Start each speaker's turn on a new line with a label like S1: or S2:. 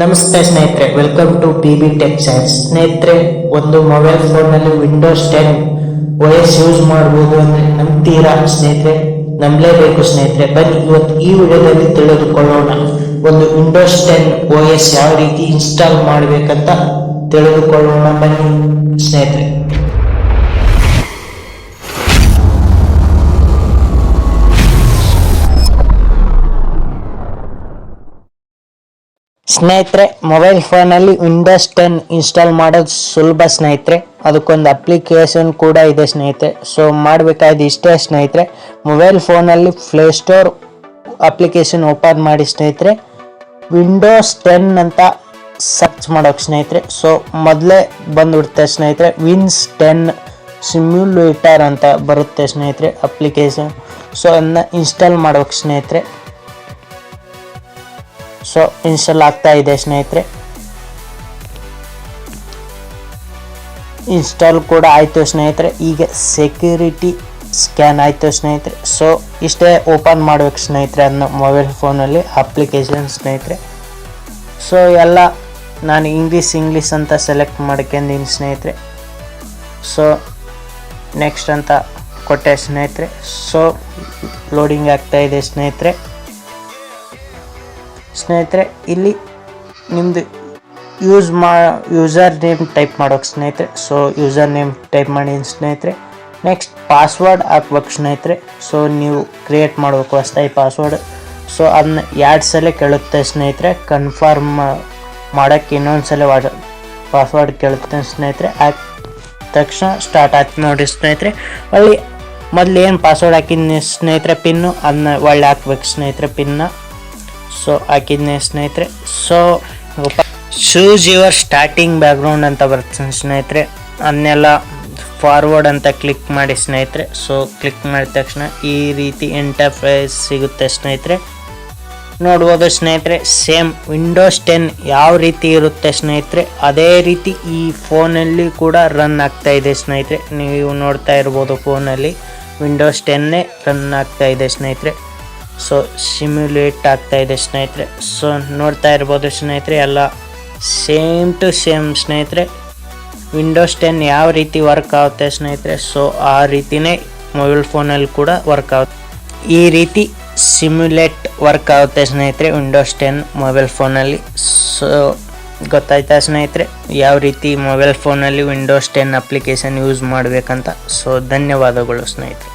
S1: ನಮಸ್ತೆ ಸ್ನೇಹಿತರೆ welcome to B B tech science ಸ್ನೇಹಿತರೆ, ಒಂದು ಮೊಬೈಲ್ ಫೋನಲ್ಲಿ ವಿಂಡೋಸ್ ಟೆನ್ ವಯಸ್ ಯೂಸ್ ಮಾಡ್ಬೋದು ಅಂದ್ರೆ ನಂಬ್ತೀರಾ ಸ್ನೇಹಿತರೆ? ನಂಬಲೇಬೇಕು ಸ್ನೇಹಿತರೆ. ಬನ್ನಿ, ಇವತ್ತು ಈ ವಿಡಿಯೋದಲ್ಲಿ ತಿಳಿದುಕೊಳ್ಳೋಣ. ಒಂದು ವಿಂಡೋಸ್ ಟೆನ್ ಓ ಎಸ್ ಯಾವ ರೀತಿ ಇನ್ಸ್ಟಾಲ್ ಮಾಡಬೇಕಂತ ತಿಳಿದುಕೊಳ್ಳೋಣ. ಬನ್ನಿ ಸ್ನೇಹಿತರೆ. ಸ್ನೇಹಿತರೆ ಮೊಬೈಲ್ ಫೋನಲ್ಲಿ ವಿಂಡೋಸ್ ಟೆನ್ ಇನ್ಸ್ಟಾಲ್ ಮಾಡೋದು ಸುಲಭ ಸ್ನೇಹಿತರೆ. ಅದಕ್ಕೊಂದು ಅಪ್ಲಿಕೇಶನ್ ಕೂಡ ಇದೆ ಸ್ನೇಹಿತರೆ. ಸೊ ಮಾಡಬೇಕಾದ ಇಷ್ಟೇ ಸ್ನೇಹಿತರೆ. ಮೊಬೈಲ್ ಫೋನಲ್ಲಿ ಪ್ಲೇಸ್ಟೋರ್ ಅಪ್ಲಿಕೇಶನ್ ಓಪನ್ ಮಾಡಿ ಸ್ನೇಹಿತರೆ. ವಿಂಡೋಸ್ ಟೆನ್ ಅಂತ ಸರ್ಚ್ ಮಾಡೋಕೆ ಸ್ನೇಹಿತರೆ. ಸೊ ಮೊದಲೇ ಬಂದುಬಿಡುತ್ತೆ ಸ್ನೇಹಿತರೆ. ವಿನ್ಸ್ ಟೆನ್ ಸಿಮ್ಯುಲೇಟರ್ ಅಂತ ಬರುತ್ತೆ ಸ್ನೇಹಿತರೆ ಅಪ್ಲಿಕೇಶನ್ ಸೊ ಅದನ್ನ ಇನ್ಸ್ಟಾಲ್ ಮಾಡೋಕ್ಕೆ ಸ್ನೇಹಿತರೆ. ಸೊ ಇನ್ಸ್ಟಾಲ್ ಆಗ್ತಾ ಇದೆ ಸ್ನೇಹಿತರೆ. ಇನ್ಸ್ಟಾಲ್ ಕೂಡ ಆಯಿತು ಸ್ನೇಹಿತರೆ. ಈಗ ಸೆಕ್ಯೂರಿಟಿ ಸ್ಕ್ಯಾನ್ ಆಯಿತು ಸ್ನೇಹಿತರೆ. ಸೊ ಇಷ್ಟೇ ಓಪನ್ ಮಾಡಬೇಕು ಸ್ನೇಹಿತರೆ ಅದನ್ನ ಮೊಬೈಲ್ ಫೋನಲ್ಲಿ ಅಪ್ಲಿಕೇಶನ್ ಸ್ನೇಹಿತರೆ. ಸೊ ಎಲ್ಲ ನಾನು ಇಂಗ್ಲೀಷ್ ಇಂಗ್ಲೀಷ್ ಅಂತ ಸೆಲೆಕ್ಟ್ ಮಾಡ್ಕೊಂಡಿನಿ ಸ್ನೇಹಿತರೆ. ಸೊ ನೆಕ್ಸ್ಟ್ ಅಂತ ಕೊಟ್ಟೆ ಸ್ನೇಹಿತರೆ. ಸೊ ಲೋಡಿಂಗ್ ಆಗ್ತಾಯಿದೆ ಸ್ನೇಹಿತರೆ. ಸ್ನೇಹಿತರೆ, ಇಲ್ಲಿ ನಿಮ್ಮದು ಯೂಸ್ ಮಾ ಯೂಸರ್ ನೇಮ್ ಟೈಪ್ ಮಾಡೋಕೆ ಸ್ನೇಹಿತರೆ. ಸೊ ಯೂಸರ್ ನೇಮ್ ಟೈಪ್ ಮಾಡಿ ಸ್ನೇಹಿತರೆ. ನೆಕ್ಸ್ಟ್ ಪಾಸ್ವರ್ಡ್ ಹಾಕ್ಬೇಕು ಸ್ನೇಹಿತರೆ. ಸೊ ನೀವು ಕ್ರಿಯೇಟ್ ಮಾಡಬೇಕು ಹೊಸ್ತಾಯಿ ಪಾಸ್ವರ್ಡ್ ಸೊ ಅದನ್ನ ಎರಡು ಸಲ ಕೇಳುತ್ತೆ ಸ್ನೇಹಿತರೆ. ಕನ್ಫರ್ಮ್ ಮಾಡೋಕ್ಕೆ ಇನ್ನೊಂದು ಸಲ ಪಾಸ್ವರ್ಡ್ ಕೇಳುತ್ತೆ ಸ್ನೇಹಿತರೆ. ಹಾಕ್ ತಕ್ಷಣ ಸ್ಟಾರ್ಟ್ ಆಯ್ತು ನೋಡಿ ಸ್ನೇಹಿತರೆ. ಒಳ್ಳೆ ಮೊದಲು ಏನು ಪಾಸ್ವರ್ಡ್ ಹಾಕಿದ್ದೀನಿ ಸ್ನೇಹಿತರೆ? ಪಿನ್ನು ಅದನ್ನ ಒಳ್ಳೆ ಹಾಕ್ಬೇಕು ಸ್ನೇಹಿತರೆ ಪಿನ್ನ ಸೊ ಹಾಕಿದ್ನೆ ಸ್ನೇಹಿತರೆ. So shows your starting background ಅಂತ ಬರುತ್ತೆ ಸ್ನೇಹಿತರೆ. ಅದನ್ನೆಲ್ಲ ಫಾರ್ವರ್ಡ್ ಅಂತ ಕ್ಲಿಕ್ ಮಾಡಿ ಸ್ನೇಹಿತರೆ. ಸೊ ಕ್ಲಿಕ್ ಮಾಡಿದ ತಕ್ಷಣ ಈ ರೀತಿ ಇಂಟರ್ಫೇಸ್ ಸಿಗುತ್ತೆ ಸ್ನೇಹಿತರೆ. ನೋಡ್ಬೋದು ಸ್ನೇಹಿತರೆ ಸೇಮ್ ವಿಂಡೋಸ್ ಟೆನ್ ಯಾವ ರೀತಿ ಇರುತ್ತೆ ಸ್ನೇಹಿತರೆ? ಅದೇ ರೀತಿ ಈ ಫೋನಲ್ಲಿ ಕೂಡ ರನ್ ಆಗ್ತಾ ಇದೆ ಸ್ನೇಹಿತರೆ. ನೀವು ನೋಡ್ತಾ ಇರ್ಬೋದು ಫೋನಲ್ಲಿ ವಿಂಡೋಸ್ ಟೆನ್ನೇ ರನ್ ಆಗ್ತಾ ಇದೆ ಸ್ನೇಹಿತರೆ. ಸೊ ಸಿಮ್ಯುಲೇಟ್ ಆಗ್ತಾ ಇದೆ ಸ್ನೇಹಿತರೆ. ಸೊ ನೋಡ್ತಾ ಇರ್ಬೋದು ಸ್ನೇಹಿತರೆ, ಎಲ್ಲ ಸೇಮ್ ಟು ಸೇಮ್ ಸ್ನೇಹಿತರೆ. ವಿಂಡೋಸ್ ಟೆನ್ ಯಾವ ರೀತಿ ವರ್ಕ್ ಆಗುತ್ತೆ ಸ್ನೇಹಿತರೆ? ಸೊ ಆ ರೀತಿನೇ ಮೊಬೈಲ್ ಫೋನಲ್ಲಿ ಕೂಡ ವರ್ಕ್ ಆಗುತ್ತೆ. ಈ ರೀತಿ ಸಿಮ್ಯುಲೇಟ್ ವರ್ಕ್ ಆಗುತ್ತೆ ಸ್ನೇಹಿತರೆ ವಿಂಡೋಸ್ ಟೆನ್ ಮೊಬೈಲ್ ಫೋನಲ್ಲಿ ಸೊ ಗೊತ್ತಾಯ್ತಾ ಸ್ನೇಹಿತರೆ? ಯಾವ ರೀತಿ ಮೊಬೈಲ್ ಫೋನಲ್ಲಿ ವಿಂಡೋಸ್ ಟೆನ್ ಅಪ್ಲಿಕೇಶನ್ ಯೂಸ್ ಮಾಡಬೇಕಂತ? ಸೊ ಧನ್ಯವಾದಗಳು ಸ್ನೇಹಿತರೆ.